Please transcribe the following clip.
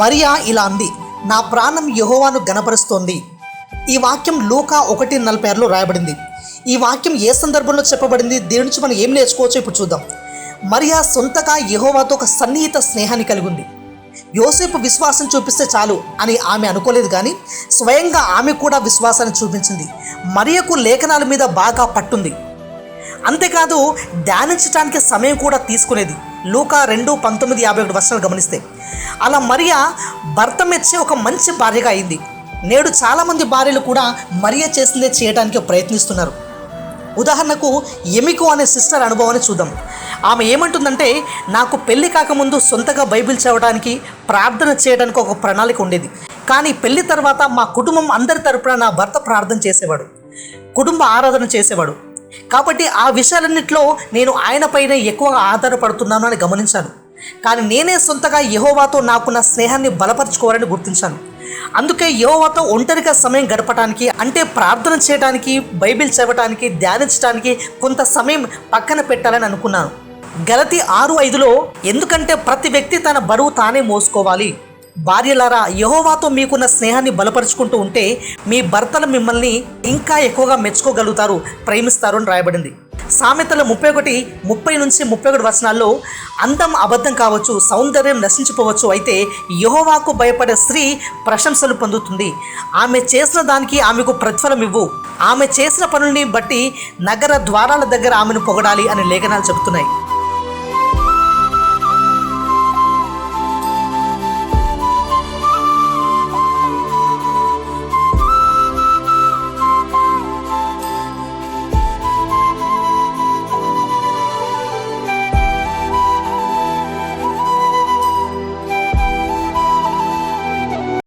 మరియా ఇలా అంది నా ప్రాణం యహోవాను గణపరుస్తోంది ఈ వాక్యం లూకా ఒకటి నలభై ఆరులో రాయబడింది. ఈ వాక్యం ఏ సందర్భంలో చెప్పబడింది? దీని నుంచి మనం ఏం నేర్చుకోవచ్చో ఇప్పుడు చూద్దాం. మరియా సొంతగా యహోవాతో ఒక సన్నిహిత స్నేహాన్ని కలిగి ఉంది. యోసేపు విశ్వాసం చూపిస్తే చాలు అని ఆమె అనుకోలేదు కానీ స్వయంగా ఆమె కూడా విశ్వాసాన్ని చూపించింది. మరియకు లేఖనాల మీద బాగా పట్టుంది. అంతేకాదు ధ్యానించడానికి సమయం కూడా తీసుకునేది. లూకా రెండు పంతొమ్మిది యాభై ఒకటి వర్షాలు గమనిస్తే. అలా మరియా భర్త మెచ్చే ఒక మంచి భార్యగా అయింది. నేడు చాలామంది భార్యలు కూడా మరియ చేసిందే చేయడానికి ప్రయత్నిస్తున్నారు. ఉదాహరణకు ఎమికో అనే సిస్టర్ అనుభవాన్ని చూద్దాం. ఆమె ఏమంటుందంటే నాకు పెళ్ళి కాకముందు సొంతగా బైబిల్ చదవడానికి ప్రార్థన చేయడానికి ఒక ప్రణాళిక ఉండేది. కానీ పెళ్ళి తర్వాత మా కుటుంబం అందరి తరపున నా భర్త ప్రార్థన చేసేవాడు. కుటుంబ ఆరాధన చేసేవాడు. కాబట్టి ఆ విషయాలన్నింటిలో నేను ఆయనపైనే ఎక్కువగా ఆధారపడుతున్నాను అని గమనించాను. కానీ నేనే సొంతగా యహోవాతో నాకున్న స్నేహాన్ని బలపరచుకోవాలని గుర్తించాను. అందుకే యహోవాతో ఒంటరిగా సమయం గడపడానికి అంటే ప్రార్థన చేయడానికి బైబిల్ చదవటానికి ధ్యానించడానికి కొంత సమయం పక్కన పెట్టాలని అనుకున్నాను. గలతి ఆరు ఐదులో ఎందుకంటే ప్రతి వ్యక్తి తన బరువు తానే మోసుకోవాలి. భార్యలారా యహోవాతో మీకున్న స్నేహాన్ని బలపరుచుకుంటూ ఉంటే మీ భర్తలు మిమ్మల్ని ఇంకా ఎక్కువగా మెచ్చుకోగలుగుతారు ప్రేమిస్తారు అని రాయబడింది. సామెతల ముప్పై ఒకటి ముప్పై నుంచి ముప్పై ఒకటి వచనాల్లో అందం అబద్ధం కావచ్చు సౌందర్యం నశించిపోవచ్చు అయితే యహోవాకు భయపడే స్త్రీ ప్రశంసలు పొందుతుంది. ఆమె చేసిన దానికి ఆమెకు ప్రతిఫలం ఇవ్వు. ఆమె చేసిన పనుల్ని బట్టి నగర ద్వారాల దగ్గర ఆమెను పొగడాలి అని లేఖనాలు చెబుతున్నాయి.